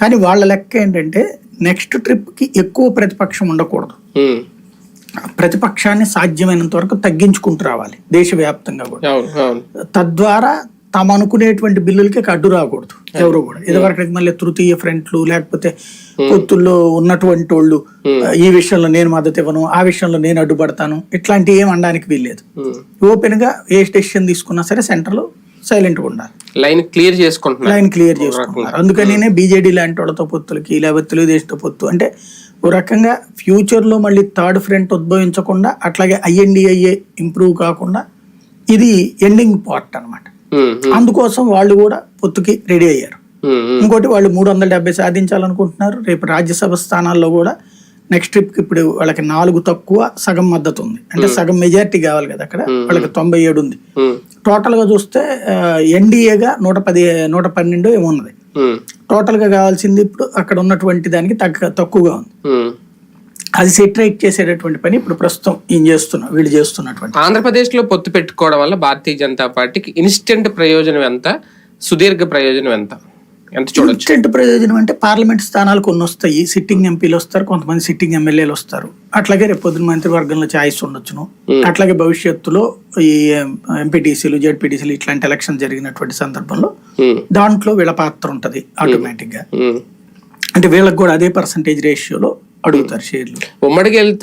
కానీ వాళ్ళ లెక్క ఏంటంటే నెక్స్ట్ ట్రిప్కి ఎక్కువ ప్రతిపక్షం ఉండకూడదు. ప్రతిపక్షాన్ని సాధ్యమైనంత వరకు తగ్గించుకుంటూ రావాలి దేశవ్యాప్తంగా కూడా. తద్వారా తాము అనుకునేటువంటి బిల్లులకి అడ్డు రాకూడదు ఎవరు కూడా. ఇదివరకు మళ్ళీ తృతీయ ఫ్రంట్లు లేకపోతే పొత్తుల్లో ఉన్నటువంటి వాళ్ళు ఈ విషయంలో నేను మద్దతు ఇవ్వను ఆ విషయంలో నేను అడ్డుపడతాను ఇట్లాంటి ఏం అనడానికి వీల్లేదు. ఓపెన్గా ఏ డెసిషన్ తీసుకున్నా సరే సెంటర్ లో సైలెంట్గా ఉండాలి. లైన్ క్లియర్ చేసుకుంటున్నారు. లైన్ క్లియర్ చేసుకుంటున్నారు. అందుకనే బీజేడీ లాంటి వాళ్ళతో పొత్తులకి లేకపోతే తెలుగుదేశంతో పొత్తు. అంటే ఓ రకంగా ఫ్యూచర్లో మళ్ళీ థర్డ్ ఫ్రంట్ ఉద్భవించకుండా అట్లాగే ఐఎన్డిఐఏ ఇంప్రూవ్ కాకుండా ఇది ఎండింగ్ పార్ట్ ఉమ్, అందుకోసం వాళ్ళు కూడా పొత్తుకి రెడీ అయ్యారు. ఇంకోటి వాళ్ళు మూడు వందల డెబ్బై సాధించాలనుకుంటున్నారు. రేపు రాజ్యసభ స్థానాల్లో కూడా నెక్స్ట్ ట్రిప్కి ఇప్పుడు వాళ్ళకి నాలుగు తక్కువ సగం మద్దతు ఉంది. అంటే సగం మెజారిటీ కావాలి కదా అక్కడ. వాళ్ళకి తొంభై ఏడు ఉంది. టోటల్గా చూస్తే ఎన్డీఏగా నూట పది నూట పన్నెండు ఏమో ఉన్నది. ఉమ్, టోటల్గా కావాల్సింది ఇప్పుడు అక్కడ ఉన్నటువంటి దానికి తగ్గ తక్కువగా ఉంది. అది సెటరేట్ చేసేటటువంటి పని ఇప్పుడు ప్రస్తుతం ఈయన చేస్తున్నా వీళ్ళు చేస్తున్నటువంటి. ఆంధ్రప్రదేశ్లో పొత్తు పెట్టుకోవడం వల్ల భారతీయ జనతా పార్టీకి ఇన్స్టెంట్ ప్రయోజనం ఎంత? సుదీర్ఘ ప్రయోజనం ఎంత? ఎంత చూడొచ్చు? ఇన్స్టెంట్ ప్రయోజనం అంటే పార్లమెంట్ స్థానాలు కొన్ని వస్తాయి. సిట్టింగ్ ఎంపీలు వస్తారు కొంతమంది సిట్టింగ్ ఎమ్మెల్యేలు వస్తారు. అట్లాగే రేపు పొద్దున మంత్రివర్గంలో ఛాయిస్ ఉండొచ్చును. అట్లాగే భవిష్యత్తులో ఈ ఎంపీటీసీలు జెడ్పీటీసీలు ఇట్లాంటి ఎలక్షన్ జరిగినటువంటి సందర్భంలో దాంట్లో వీళ్ళ పాత్ర ఉంటది ఆటోమేటిక్గా ఉమ్. అంటే వీళ్ళకి కూడా అదే పర్సంటేజ్ రేషియోలో అడుగుతారు షేర్లు. ఉమ్మడికి